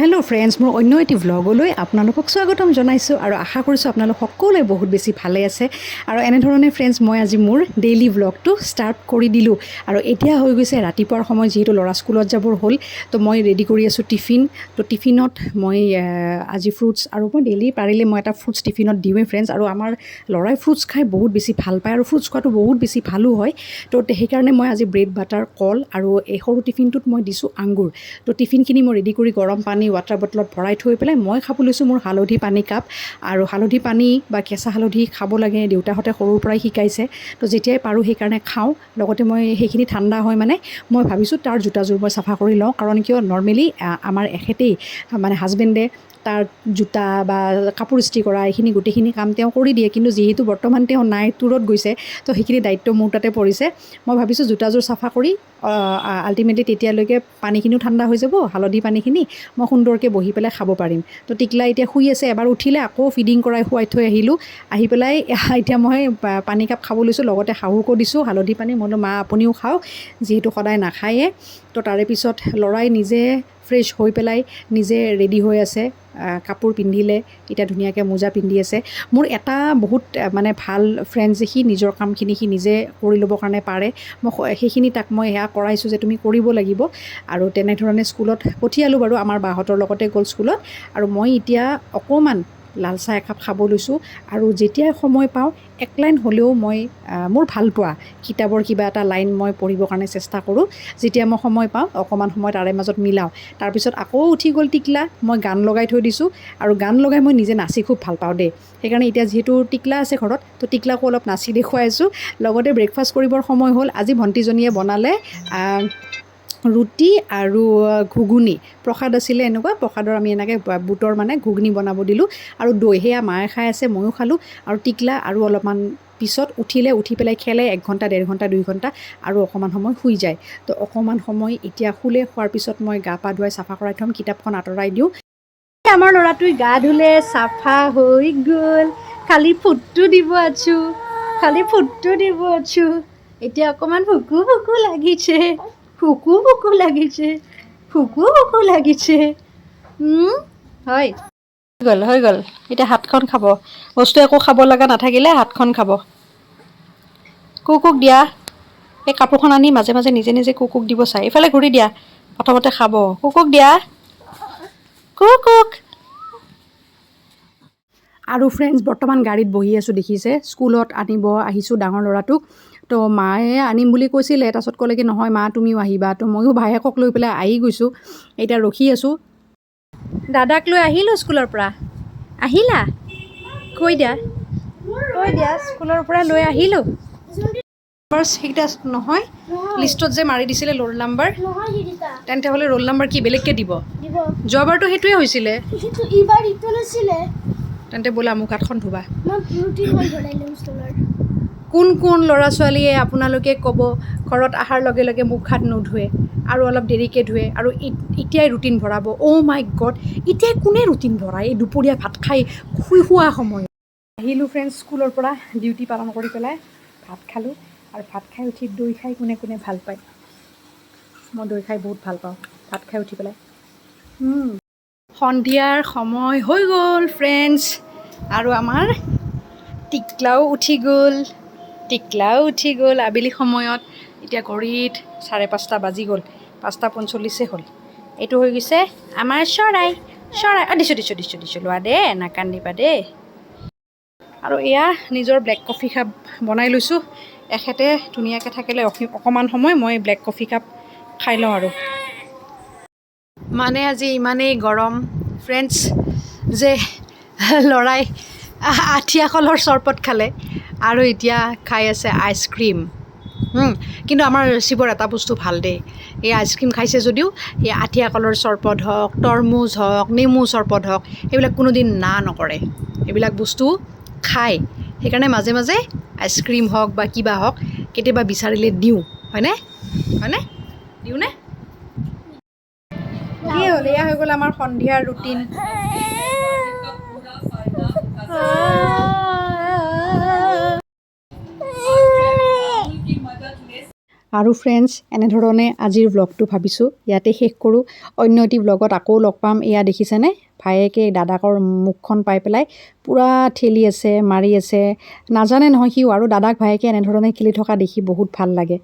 Hello friends মোৰ অন্য এটি ভ্লগলৈ আপোনালোকক স্বাগতম জনাইছোঁ আৰু আশা কৰিছোঁ আপোনালোক সকলোৱে বহুত বেছি ভালে আছে। আৰু এনেধৰণে ফ্ৰেণ্ডছ মই আজি মোৰ ডেইলি ভ্লগটো ষ্টাৰ্ট কৰি দিলোঁ। আৰু এতিয়া হৈ গৈছে ৰাতিপুৱাৰ সময় যিহেতু ল'ৰা স্কুলত যাবৰ হ'ল তো মই ৰেডি কৰি আছোঁ টিফিন তো টিফিনত মই আজি ফ্ৰুটছ আৰু মই ডেইলি পাৰিলে মই এটা ফ্ৰুটছ টিফিনত দিওঁৱেই ফ্ৰেণ্ডছ আৰু আমাৰ ল'ৰাই ফ্ৰুটছ খাই বহুত বেছি ভাল পায় আৰু ফ্ৰুটছ খোৱাটো বহুত বেছি ভালো হয়। তো সেইকাৰণে মই আজি ব্ৰেড বাটাৰ কল আৰু এই সৰু টিফিনটোত মই দিছোঁ আংগুৰ তো টিফিনখিনি মই ৰেডি কৰি গৰম পানী ৱাটাৰ বটলত ভৰাই থৈ পেলাই মই খাব লৈছোঁ মোৰ হালধি পানী কাপ। আৰু হালধি পানী বা কেঁচা হালধি খাব লাগে দেউতাহঁতে সৰুৰ পৰাই শিকাইছে। তো যেতিয়াই পাৰোঁ সেইকাৰণে খাওঁ। লগতে মই সেইখিনি ঠাণ্ডা হয় মানে মই ভাবিছোঁ তাৰ জোতাযোৰ মই চাফা কৰি লওঁ। কাৰণ কিয় নৰ্মেলি আমাৰ এখেতেই মানে হাজবেণ্ডে তাৰ জোতা বা কাপোৰ ইস্ত্ৰি কৰা, এইখিনি গোটেইখিনি কাম তেওঁ কৰি দিয়ে। কিন্তু যিহেতু বৰ্তমান তেওঁ নাই ট্যুৰত গৈছে, তো সেইখিনি দায়িত্ব মোৰ তাতে পৰিছে। মই ভাবিছোঁ জোতাযোৰ চাফা কৰি আল্টিমেটলি তেতিয়ালৈকে পানীখিনিও ঠাণ্ডা হৈ যাব, হালধি পানীখিনি মই সুন্দৰকৈ বহি পেলাই খাব পাৰিম। তো টিকলা এতিয়া শুই আছে, এবাৰ উঠিলে আকৌ ফিডিং কৰাই শুৱাই থৈ আহিলোঁ। আহি পেলাই এতিয়া মই পানী কাপ খাব লৈছোঁ, লগতে শাহুকো দিছোঁ, হালধি পানী মই বোলো, মা, আপুনিও খাওক, যিহেতু সদায় নাখায়ে। তো তাৰে পিছত ল'ৰাই নিজে ফ্ৰেছ হৈ পেলাই নিজে ৰেডি হৈ আছে কাপোৰ পিন্ধিলে এতিয়া ধুনীয়াকৈ মোজা পিন্ধি আছে। মোৰ এটা বহুত মানে ভাল ফ্ৰেণ্ড যে সি নিজৰ কামখিনি সি নিজে কৰি ল'বৰ কাৰণে পাৰে। মই সেইখিনি তাক মই সেয়া কৰাইছোঁ যে তুমি কৰিব লাগিব আৰু তেনেধৰণে স্কুলত পঠিয়ালোঁ বাৰু আমাৰ বাহঁতৰ লগতে গ'ল স্কুলত। আৰু মই এতিয়া অকণমান লাল চাহ একাপ খাব লৈছোঁ। আৰু যেতিয়াই সময় পাওঁ এক লাইন হ'লেও মই মোৰ ভাল পোৱা কিতাপৰ কিবা এটা লাইন মই পঢ়িবৰ কাৰণে চেষ্টা কৰোঁ। যেতিয়া মই সময় পাওঁ অকণমান সময় তাৰে মাজত মিলাওঁ। তাৰপিছত আকৌ উঠি গ'ল টিকলা মই গান লগাই থৈ দিছোঁ। আৰু গান লগাই মই নিজে নাচি খুব ভাল পাওঁ দেই। সেইকাৰণে এতিয়া যিহেতু টিকলা আছে ঘৰত তো টিকলাকো অলপ নাচি দেখুৱাই আছোঁ। লগতে ব্ৰেকফাষ্ট কৰিবৰ সময় হ'ল। আজি ভণ্টিজনীয়ে বনালে ৰুটি আৰু ঘুগুনি। প্ৰসাদ আছিলে এনেকুৱা প্ৰসাদৰ আমি এনেকৈ বুটৰ মানে ঘুগুনি বনাব দিলোঁ। আৰু দৈ সেয়া মায়ে খাই আছে ময়ো খালোঁ। আৰু টিকলা আৰু অলপমান পিছত উঠিলে উঠি পেলাই খেলে এক ঘণ্টা ডেৰ ঘণ্টা দুই ঘণ্টা আৰু অকণমান সময় শুই যায়। তো অকণমান সময় এতিয়া শুলে শোৱাৰ পিছত মই গা পা ধুৱাই চাফা কৰাই থ'ম কিতাপখন আঁতৰাই দিওঁ। আমাৰ ল'ৰাটোৱে গা ধুলে চাফা হৈ গ'ল। খালি ফুটটো দিব আছোঁ খালি ফুটটো দিব আছোঁ। এতিয়া অকণমান ভুকু ভুকু লাগিছে। ভুকু ভুকু লাগিছে ভুকু ভুকু লাগিছে। হয়। হৈ গ'ল হৈ গ'ল। এতিয়া হাতখন খাব। বস্তু একো খাব লগা নাথাকিলে হাতখন খাব। কুকুক দিয়া। এই কাপোৰখন আনি মাজে মাজে নিজে নিজে কুকুক দিব চাই। এইফালে ঘূৰি দিয়া। প্ৰথমতে খাব। কুকুক দিয়া। কুকুক। আৰু ফ্ৰেণ্ডছ বৰ্তমান গাড়ীত বহি আছোঁ দেখিছে? স্কুলত আনিব আহিছোঁ ডাঙৰ ল'ৰাটোক। তো মায়ে আনিম বুলি কৈছিলে তাৰপাছত ক'লে কি নহয় মা তুমিও আহিবা। তো ময়ো ভায়েকক লৈ পেলাই আহি গৈছোঁ এতিয়া ৰখি আছোঁ। দাদাক লৈ আহিলোঁ স্কুলৰ পৰা। আহিলা? কৈ দিয়া। কৈ দিয়া স্কুলৰ পৰা লৈ আহিলোঁ। নম্বৰ সেইকেইটা নহয় লিষ্টত যে মাৰি দিছিলে ৰোল নাম্বাৰ তেন্তে হ'লে ৰোল নাম্বাৰ কি বেলেগকৈ দিব? যোৱাবাৰতো সেইটোৱে হৈছিলে। তেন্তে বোলা মোক হাতখন ধুবা। কোন কোন ল'ৰা ছোৱালীয়ে আপোনালোকে ক'ব ঘৰত অহাৰ লগে লগে মুখ হাত নোধোৱে আৰু অলপ দেৰিকৈ ধুৱে আৰু এতিয়াই ৰুটিন ভৰাব। অ' মাই গড এতিয়াই কোনে ৰুটিন ভৰায় এই দুপৰীয়া ভাত খাই শুই শোৱা সময়। আহিলোঁ ফ্ৰেণ্ডছ স্কুলৰ পৰা ডিউটি পালন কৰি পেলাই ভাত খালোঁ আৰু ভাত খাই উঠি দৈ খাই কোনে কোনে ভাল পায়? মই দৈ খাই বহুত ভাল পাওঁ। ভাত খাই উঠি পেলাই। সন্ধিয়াৰ সময় হৈ গ'ল ফ্ৰেণ্ডছ আৰু আমাৰ টিকলাও উঠি গ'ল। টিকলাও উঠি গ'ল। আবেলি সময়ত এতিয়া ঘড়ীত চাৰে পাঁচটা বাজি গ'ল। পাঁচটা পঞ্চল্লিছে হ'ল। এইটো হৈ গৈছে আমাৰ চৰাই। চৰাই। অঁ দিছোঁ দিছোঁ দিছোঁ দিছোঁ। লোৱা দে নাকান্দিবা দেই আৰু এয়া নিজৰ ব্লেক কফি কাপ বনাই লৈছোঁ। এখেতে ধুনীয়াকৈ থাকিলে অকণমান সময় মই ব্লেক কফি কাপ খাই লওঁ আৰু। মানে আজি ইমানেই গৰম। ফ্ৰেণ্ডছ যে ল'ৰাই আঠিয়া কলৰ চৰবত খালে। আৰু এতিয়া খাই আছে আইচক্ৰীম কিন্তু আমাৰ শিৱৰ এটা বস্তু ভাল দেই। এই আইচক্ৰীম খাইছে যদিও এই আঠিয়া কলৰ চৰবত হওক তৰমুজ হওক নেমু চৰবত হওক সেইবিলাক কোনোদিন না নকৰে। এইবিলাক বস্তু খায়। সেইকাৰণে মাজে মাজে আইচক্ৰীম হওক বা কিবা হওক কেতিয়াবা বিচাৰিলে দিওঁ। হয়নে? হয়নে? দিওঁনে? কি হ'ল? এয়া হৈ গ'ল আমাৰ সন্ধিয়াৰ ৰুটিন আৰু ফ্ৰেণ্ডছ এনেধৰণে আজিৰ ব্লগটো ভাবিছোঁ। ইয়াতে শেষ কৰোঁ। অন্য এটি ব্লগত আকৌ লগ পাম। এয়া দেখিছেনে? ভায়েকে দাদাকৰ মুখখন পাই পেলাই পূৰা ঠেলি আছে মাৰি আছে। নাজানে নহয় সিও আৰু দাদাক ভায়েকে এনেধৰণে খেলি থকা দেখি বহুত ভাল লাগে।